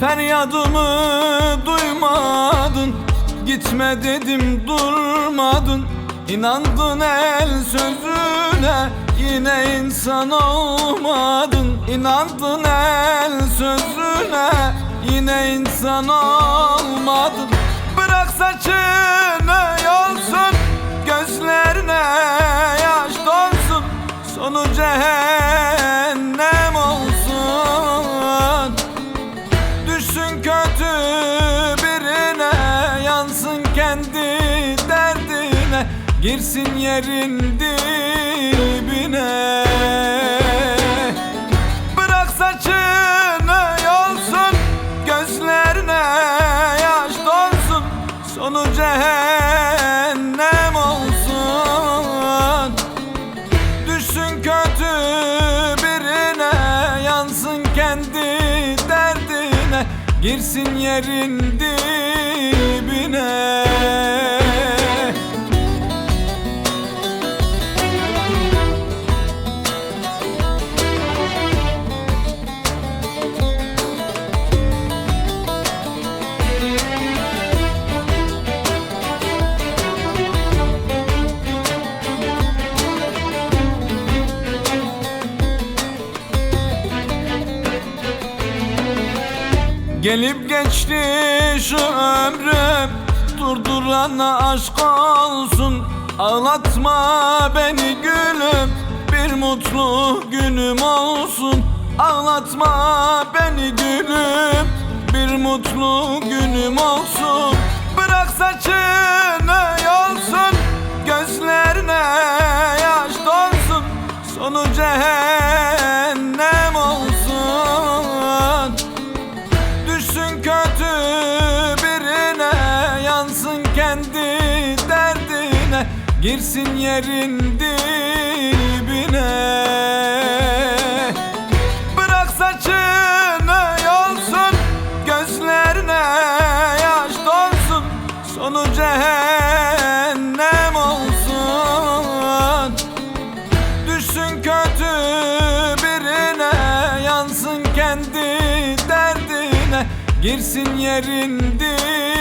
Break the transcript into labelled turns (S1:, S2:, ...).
S1: Feryadımı duymadın Gitme dedim durmadın. İnandın el sözüne Yine insan olmadın. İnandın el sözüne Yine insan olmadın. Bırak saçını yolsun Gözlerine yaş dolsun. Sonu cehennem kendi derdine Girsin yerin dibine Girsin yerin dibine Gelip geçti şu ömrüm Durdurana aşk olsun. Ağlatma beni gülüm Bir mutlu günüm olsun. Ağlatma beni gülüm Bir mutlu günüm olsun. Bırak saçını yolsun Gözlerine yaş dolsun. Sonu cehennem Girsin yerin dibine. Bırak saçını yolsun Gözlerine yaş dolsun. Sonu cehennem olsun. Düşsün kötü birine Yansın kendi derdine. Girsin yerin dibine